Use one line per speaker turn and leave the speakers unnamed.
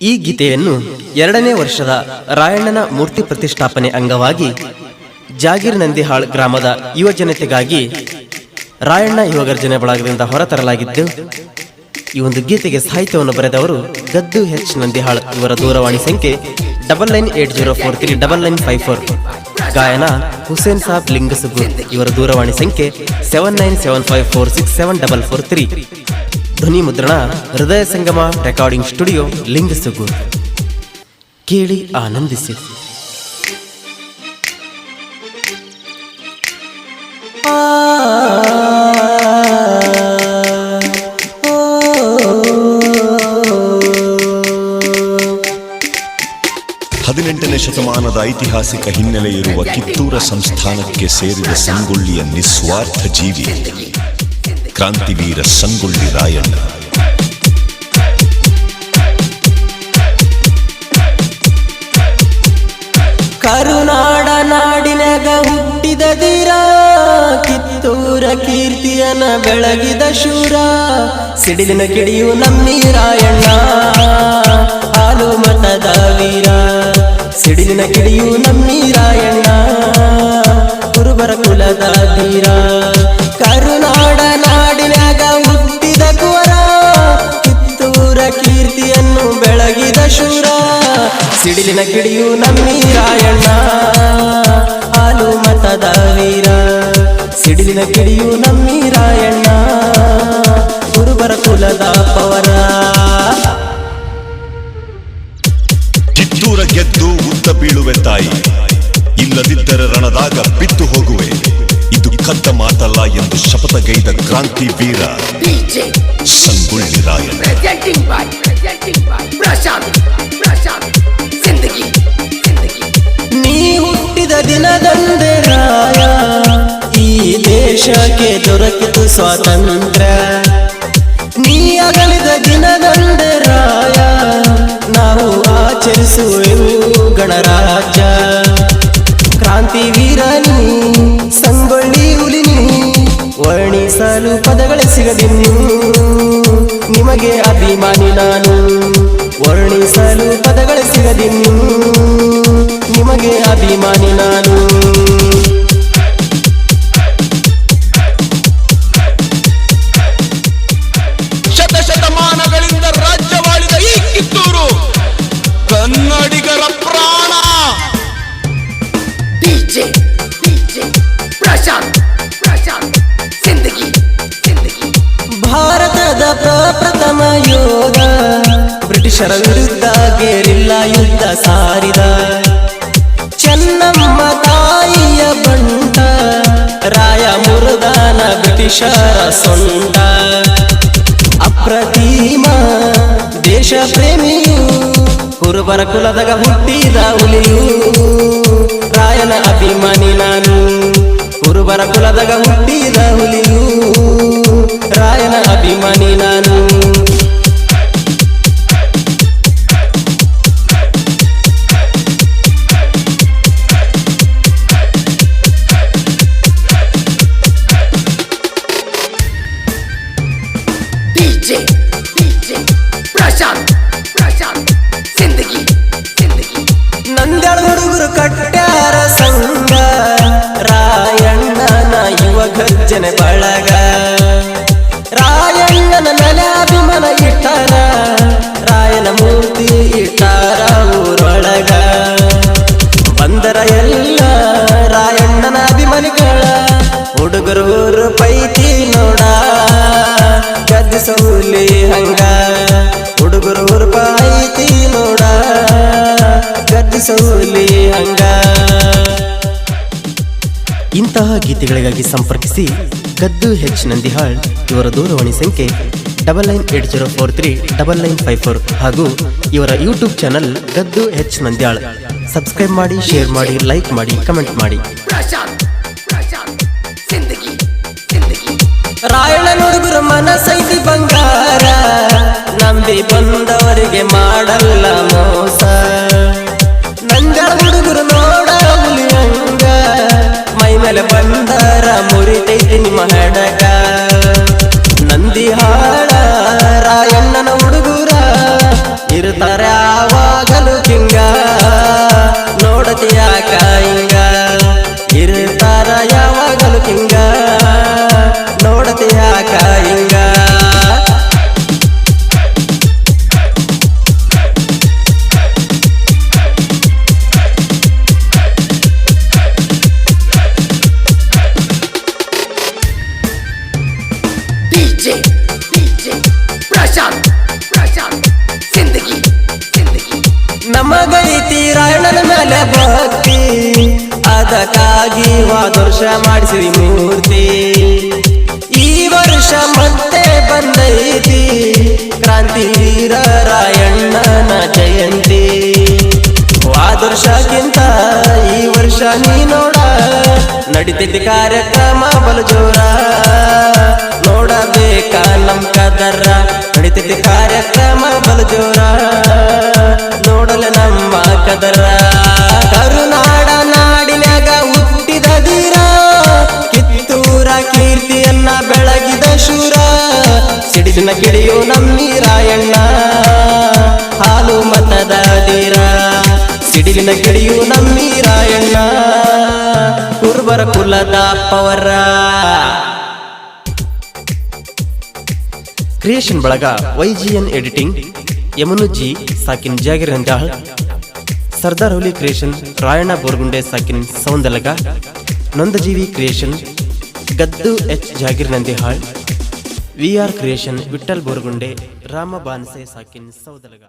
ಈ ಗೀತೆಯನ್ನು ಎರಡನೇ ವರ್ಷದ ರಾಯಣ್ಣನ ಮೂರ್ತಿ ಪ್ರತಿಷ್ಠಾಪನೆ ಅಂಗವಾಗಿ ಜಾಗೀರ್ ನಂದಿಹಾಳ್ ಗ್ರಾಮದ ಯುವ ಜನತೆಗಾಗಿ ರಾಯಣ್ಣ ಯುವಗರ್ಜನೆ ಬಳಗದಿಂದ ಹೊರತರಲಾಗಿದ್ದು, ಈ ಒಂದು ಗೀತೆಗೆ ಸಾಹಿತ್ಯವನ್ನು ಬರೆದವರು ಗದ್ದು ಹೆಚ್ ನಂದಿಹಾಳ್ ಇವರ ದೂರವಾಣಿ ಸಂಖ್ಯೆ double nine eight zero four three double nine five four. ಗಾಯನ ಹುಸೇನ್ ಸಾಬ್ ಲಿಂಗಸುಗು ಇವರ ದೂರವಾಣಿ ಸಂಖ್ಯೆ seven nine seven five four six seven double four three. ಧ್ವನಿ ಮುದ್ರಣ, ಹೃದಯ ಸಂಗಮ ರೆಕಾರ್ಡಿಂಗ್ ಸ್ಟುಡಿಯೋ ಲಿಂಗಸುಗೂರ್ ಕೇಳಿ, ಆನಂದಿಸಿ.
ಹದಿನೆಂಟನೇ ಶತಮಾನದ ಐತಿಹಾಸಿಕ ಹಿನ್ನೆಲೆ ಇರುವ ಕಿತ್ತೂರ ಸಂಸ್ಥಾನಕ್ಕೆ ಸೇರಿದ ಸಂಗೊಳ್ಳಿಯ ನಿಸ್ವಾರ್ಥ ಜೀವಿ. ಕ್ರಾಂತಿವೀರ ಸಂಗೊಳ್ಳಿ ರಾಯಣ್ಣ.
ಕರುನಾಡ ನಾಡಿನಾಗ ಹುಟ್ಟಿದ ದೀರ ಕಿತ್ತೂರ ಕೀರ್ತಿಯನ ಬೆಳಗಿದ ಶೂರ, ಸಿಡಿಲಿನ ಕಿಡಿಯು ನಮ್ಮೀರಾಯಣ್ಣ ಹಾಲು ಸಿಡಿಲಿನ ಕಿಡಿಯು ನಮ್ಮೀರಾಯಣ್ಣ. ಹಾಲು ಮತದ ವೀರ. ಸಿಡಿಲಿನ ಕಿಡಿಯು ನಮ್ಮೀರಾಯಣ್ಣ. ಗುರುಬರ ಕುಲದ ಪವರ
ಕಿತ್ತೂರ ಗೆದ್ದು ಉದ್ದ ಬೀಳುವೆ ತಾಯಿ. ಇಲ್ಲದಿದ್ದರೆ ರಣದಾಗ ಬಿತ್ತು ಹೋಗುವೆ. ಇದು ಕದ್ದ ಮಾತಲ್ಲ ಎಂದು ಶಪಥಗೈದ ಕ್ರಾಂತಿ ವೀರ. ಸಂಗೊಳ್ಳಿ ರಾಯಣ್ಣ.
ನೀ ಹುಟ್ಟಿದ ದಿನದಂದೆ ರಾಯ, ಈ ದೇಶಕ್ಕೆ ದೊರಕಿತು ಸ್ವಾತಂತ್ರ್ಯ. ನೀ ಅಗಲಿದ ದಿನದಂದೆ ರಾಯ, ನಾವು ಆಚರಿಸುವೆವು ಗಣರಾಜ್ಯ. ಕ್ರಾಂತಿ ವೀರನಿ, ಸಂಗೊಳ್ಳಿ ಹುಲಿನಿ, ವರ್ಣಿಸಲು ಪದಗಳೇ ಸಿಗದಿನ್ನು. ನಿಮಗೆ ಅಭಿಮಾನಿ ನಾನು. ವರ್ಣಿಸಲು ಪದಗಳ ಸಿಗದಿನ್ನು ನಿಮಗೆ ಅಭಿಮಾನಿ ನಾನು.
ಶತಶತಮಾನಗಳಿಂದ ರಾಜ್ಯವಾಳಿದ ಈ ಕಿತ್ತೂರು ಕನ್ನಡಿಗರ ಪ್ರಾಣ.
DJ DJ Prashant Prashant Zindagi Zindagi
ಭಾರತದ ಪ್ರಪ್ರಥಮ ಯೋಧ. ಬ್ರಿಟಿಷರ ವಿರುದ್ಧ ಗೆಲಿಲ್ಲ ಯುದ್ಧ ಸಾರಿದ. ಚೆನ್ನಮ್ಮ ತಾಯಿಯ ಬಂಟ, ರಾಯ ಮುರುದಾನ ಬ್ರಿಟಿಷರ ಸೊಂಟ. ಅಪ್ರತಿಮ ದೇಶ ಪ್ರೇಮಿಯು ಕುರುಬರ ಕುಲದಾಗ ಹುಟ್ಟಿದ ಹುಲಿಯು. ರಾಯನ ಅಭಿಮಾನಿ ನಾನು ಕುರುಬರ ಕುಲದಾಗ ಹುಟ್ಟಿದ ಹುಲಿಯು. ರಾಯನ ಅಭಿಮಾನಿ ನಾನು ಗರ್ಜನೆ ಬಳಗ. ರಾಯಣ್ಣನ ನೆಲೆ ಅಭಿಮಾನ ಇಟ್ಟಾರ ರಾಯನ ಮೂರ್ತಿ ಇಟ್ಟಾರ ಊರೊಳಗ. ಬಂದರ ಎಲ್ಲ ರಾಯಣ್ಣನ ಅಭಿಮಾನಿಗಳ. ಹುಡುಗರು ಪೈತಿ ನೋಡ. ಗದ್ದಿಸೌಲಿ ಹಂಗ. ಹುಡುಗರು ಪೈತಿ ನೋಡ. ಗದ್ದಿಸೌಲಿ ಹಂಗ. ಇಂತಹ ಗೀತೆಗಳಿಗಾಗಿ ಸಂಪರ್ಕಿಸಿ ಗದ್ದು ಹೆಚ್ ನಂದಿಹಾಳ್ ಇವರ ದೂರವಾಣಿ ಸಂಖ್ಯೆ double nine eight zero four three double nine five four ಹಾಗೂ ಇವರ ಯೂಟ್ಯೂಬ್ ಚಾನಲ್ ಗದ್ದು ಹೆಚ್ ನಂದ್ಯಾಳ್ ಸಬ್ಸ್ಕ್ರೈಬ್ ಮಾಡಿ ಶೇರ್ ಮಾಡಿ ಲೈಕ್ ಮಾಡಿ ಕಮೆಂಟ್ ಮಾಡಿ. ರಾಯಣ ಮನಸೈತಿ ಬಂಗಾರ ನಂಬಿ ಮೇಲೆ ಭಕ್ತಿ, ಅದಕ್ಕಾಗಿ ವಾದರ್ಶ ಮಾಡಿಸಿ ಮೂರ್ತಿ. ಈ ವರ್ಷ ಮತ್ತೆ ಬಂದೈತಿ, ಕ್ರಾಂತಿ ವೀರ ರಾಯಣ್ಣನ ಜಯಂತಿ. ವಾದರ್ಶಕ್ಕಿಂತ ಈ ವರ್ಷ ನೀ ನೋಡ, ನಡಿತೈತಿ ಕಾರ್ಯಕ್ರಮ ಬಲು ಜೋರ ನೋಡಬೇಕ ನಮ್ ಕದರ, ನಡಿತೈತಿ ಕಾರ್ಯಕ್ರಮ ಬಲು ಜೋರ ನೋಡಲ ನಮ್ಮ ಕದರ. ಸಿಡಿಲಿನ ಗೆಳೆಯೋ ನಮ್ಮಿ ರಾಯಣ್ಣ. ಹಾಲು ಮತದ ನೀರ ಸಿಡಿಲಿನ ಗೆಳೆಯೋ ನಮ್ಮಿ ರಾಯಣ್ಣ. ಕುರ್ಬರ ಕುಲದ ಪವರ ಕ್ರಿಯೇಷನ್ ಬಳಗ ವೈಜಿಎನ್ ಎಡಿಟಿಂಗ್ ಯಮನುಜಿ ಸಾಕಿನ್ ಜಾಗಿರ್ ನಂಜಾಳ್ ಸರ್ದಾರ್ ಹುಲಿ ಕ್ರಿಯೇಷನ್ ರಾಯಣ್ಣ ಬೋರ್ಗುಂಡೆ ಸಾಕಿನ್ ಸೌಂದಲಗ. ನೊಂದಜೀವಿ creation ಗದ್ದು H Jagir Nandihal. V R creation Vithal Borgunde Rama Banse ಸಾಕಿನ್ ಸೌದಲಗ